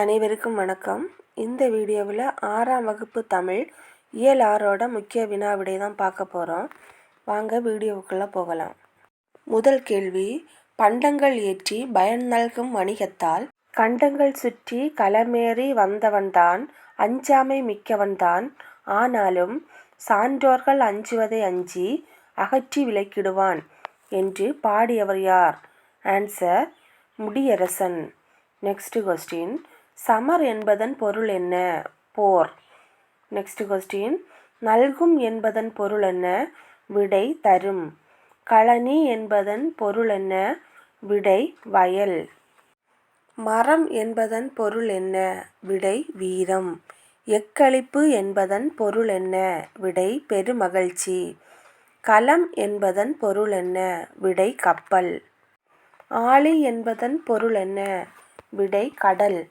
அனைவருக்கும் வணக்கம். இந்த வீடியோவில் ஆறாம் வகுப்பு தமிழ் இயல் ஆறோட முக்கிய வினா விடை தான் பார்க்க போகிறோம் வாங்க வீடியோவுக்குள்ளே போகலாம். முதல் கேள்வி பண்டங்கள் ஏற்றி பயன் நல்கும் வணிகத்தால் கண்டங்கள் சுற்றி களமேறி வந்தவன்தான் அஞ்சாமை மிக்கவன்தான். ஆனாலும் சான்றோர்கள் அஞ்சுவதை அஞ்சி அகற்றி விலக்கிடுவான் என்று பாடியவர் யார்? ஆன்சர் முடியரசன். நெக்ஸ்ட் கொஸ்டின் சமர் என்பதன் பொருள் என்ன? போர். நெக்ஸ்ட் கொஸ்டின் நல்கும் என்பதன் பொருள் என்ன? விடை தரும். களனி என்பதன் பொருள் என்ன? விடை வயல். மரம் என்பதன் பொருள் என்ன? விடை வீரம். எக்களிப்பு என்பதன் பொருள் என்ன? விடை பெருமகிழ்ச்சி. களம் என்பதன் பொருள் என்ன? விடை கப்பல். ஆளி என்பதன் பொருள் என்ன? விடை கடல்.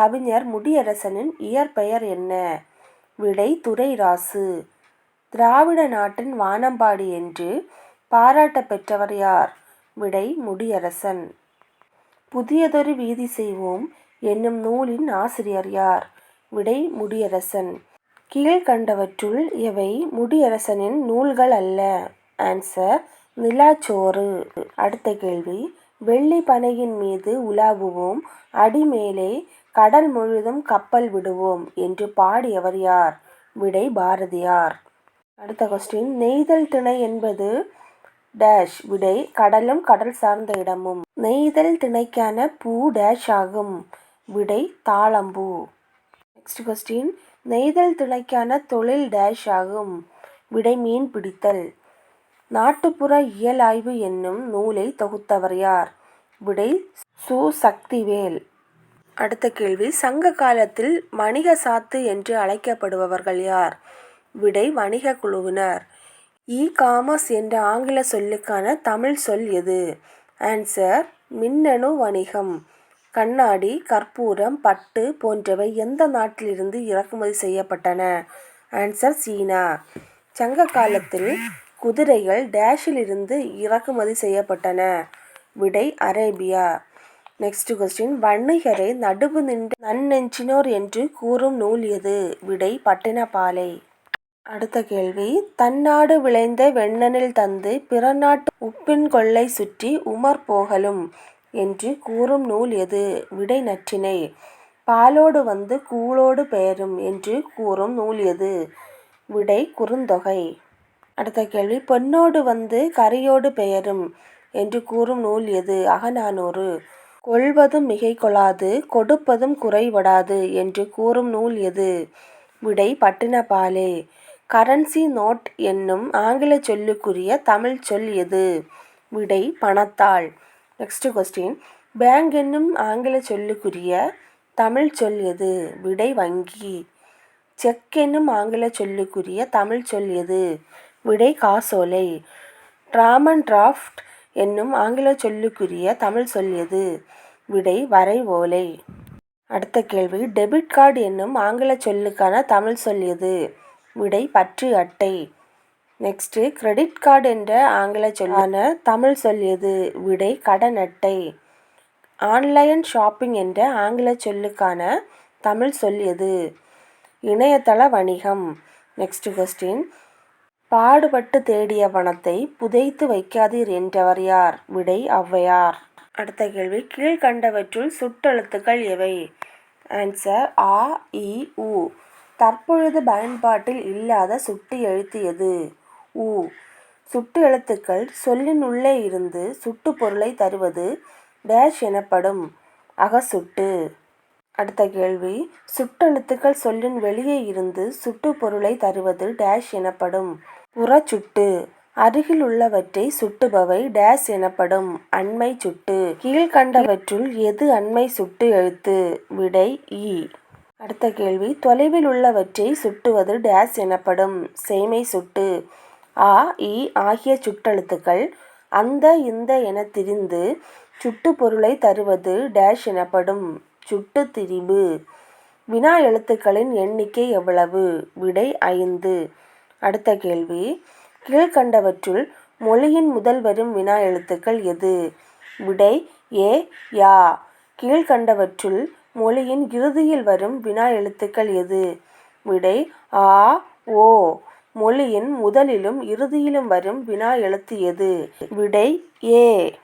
கவிஞர் முடியரசனின் இயற்பெயர் என்ன? விடை துரைராசு திராவிட நாட்டின் வானம்பாடி என்று பாராட்ட பெற்றவர் யார்? விடை முடியரசன். புதியதொரு வீதி செய்வோம் என்னும் நூலின் ஆசிரியர் யார்? விடை முடியரசன். கீழ்கண்டவற்றுள் எவை முடியரசனின் நூல்கள் அல்ல? ஆன்சர் நிலாச்சோறு. அடுத்த கேள்வி வெள்ளி பனையின் மீது உலாவுவோம் அடிமேலே கடல் முழுதும் கப்பல் விடுவோம் என்று பாடியவர் யார்? விடை பாரதியார். அடுத்த கொஸ்டின் நெய்தல் திணை என்பது டேஷ் விடை கடலும் கடல் சார்ந்த இடமும். நெய்தல் திணைக்கான பூ டேஷ் ஆகும். விடை தாளம்பூ. நெக்ஸ்ட் கொஸ்டின் நெய்தல் திணைக்கான தொழில் டேஷ் ஆகும். விடை மீன் பிடித்தல். நாட்டுப்புற இயல் ஆய்வு என்னும் நூலை தொகுத்தவர் யார்? விடை சு சக்திவேல். அடுத்த கேள்வி. சங்க காலத்தில் வணிக சாத்து என்று அழைக்கப்படுபவர்கள் யார்? விடை வணிக குழுவினர். இ காமர்ஸ் என்ற ஆங்கில சொல்லுக்கான தமிழ் சொல் எது? ஆன்சர் மின்னணு வணிகம். கண்ணாடி கற்பூரம் பட்டு போன்றவை எந்த நாட்டிலிருந்து இறக்குமதி செய்யப்பட்டன? ஆன்சர் சீனா. சங்க காலத்தில் குதிரைகள் டேஷிலிருந்து இறக்குமதி செய்யப்பட்டன. விடை அரேபியா. நெக்ஸ்ட் கொஸ்டின் வன்னிகரை நடுவு நின்று நன்னெஞ்சினோர் என்று கூறும் நூல் எது? விடை பட்டினப்பாலை. அடுத்த கேள்வி. தன்னாடு விளைந்த வெண்ணனில் தந்து பிறநாட்டு உப்பின் கொள்ளை சுற்றி உமர் போகலும் என்று கூறும் நூல் எது? விடை நற்றினை பாலோடு வந்து கூழோடு பெயரும் என்று கூறும் நூல் எது? விடை குறுந்தொகை. அடுத்த கேள்வி. பொன்னோடு வந்து கரியோடு பெயரும் என்று கூறும் நூல் எது? அகநானூறு. கொள்வதும் மிகை கொள்ளாது கொடுப்பதும் குறைபடாது என்று கூறும் நூல் எது? விடை பட்டினப்பாலே. கரன்சி நோட் என்னும் ஆங்கில சொல்லுக்குரிய தமிழ் சொல் எது? விடை பணத்தாள். நெக்ஸ்ட் கொஸ்டின் பேங்க் என்னும் ஆங்கில சொல்லுக்குரிய தமிழ் சொல் எது? விடை வங்கி. செக் என்னும் ஆங்கில சொல்லுக்குரிய தமிழ் சொல் எது? விடை காசோலை. ட்ராமன் டிராஃப்ட் என்னும் ஆங்கில சொல்லுக்குரிய தமிழ் சொல் எது? விடை ஓலை. அடுத்த கேள்வி டெபிட் கார்டு என்னும் ஆங்கில சொல்லுக்கான தமிழ் சொல் எது? விடை பற்று அட்டை. நெக்ஸ்ட்டு கிரெடிட் கார்டு என்ற ஆங்கில சொல்லான தமிழ் சொல் எது? விடை கடன் அட்டை. ஆன்லைன் ஷாப்பிங் என்ற ஆங்கில சொல்லுக்கான தமிழ் சொல் எது? இணையதள வணிகம். நெக்ஸ்ட் கொஸ்டின் பாடுபட்டு தேடிய வனத்தை புதைத்து வைக்காதீர் என்றவர் யார்? விடை ஔவையார். அடுத்த கேள்வி கீழ்கண்டவற்றுள் சுட்டெழுத்துக்கள் எவை? ஆன்சர் ஆ இ உ. தற்பொழுது பயன்பாட்டில் இல்லாத சுட்டு எழுத்து எது? உ. சுட்டு எழுத்துக்கள் சொல்லின் உள்ளே இருந்து சுட்டு பொருளை தருவது டேஷ் எனப்படும். அகசுட்டு. அடுத்த கேள்வி சுட்டெழுத்துக்கள் சொல்லின் வெளியே இருந்து சுட்டு பொருளை தருவது டேஷ் எனப்படும். புறச்சுட்டு அருகில் உள்ளவற்றை சுட்டுபவை டேஸ் எனப்படும் அண்மை சுட்டு கீழ்கண்டவற்றுள் எது அண்மை சுட்டு எழுத்து? விடை இ. அடுத்த கேள்வி தொலைவில் உள்ளவற்றை சுட்டுவது டேஸ் எனப்படும் சேமை சுட்டு. ஆ இ ஆகிய சுட்டெழுத்துக்கள் அந்த இந்த என திரிந்து சுட்டு பொருளை தருவது டேஷ் எனப்படும் சுட்டு திரிபு. வினா எழுத்துக்களின் எண்ணிக்கை எவ்வளவு? விடை ஐந்து. அடுத்த கேள்வி. கீழ்கண்டவற்றுள் மொழியின் முதல் வரும் வினா எழுத்துக்கள் எது? விடை ஏ யா. கீழ்கண்டவற்றுள் மொழியின் இறுதியில் வரும் வினா எழுத்துக்கள் எது? விடை ஆ ஓ. மொழியின் முதலிலும் இறுதியிலும் வரும் வினா எழுத்து எது? விடை ஏ.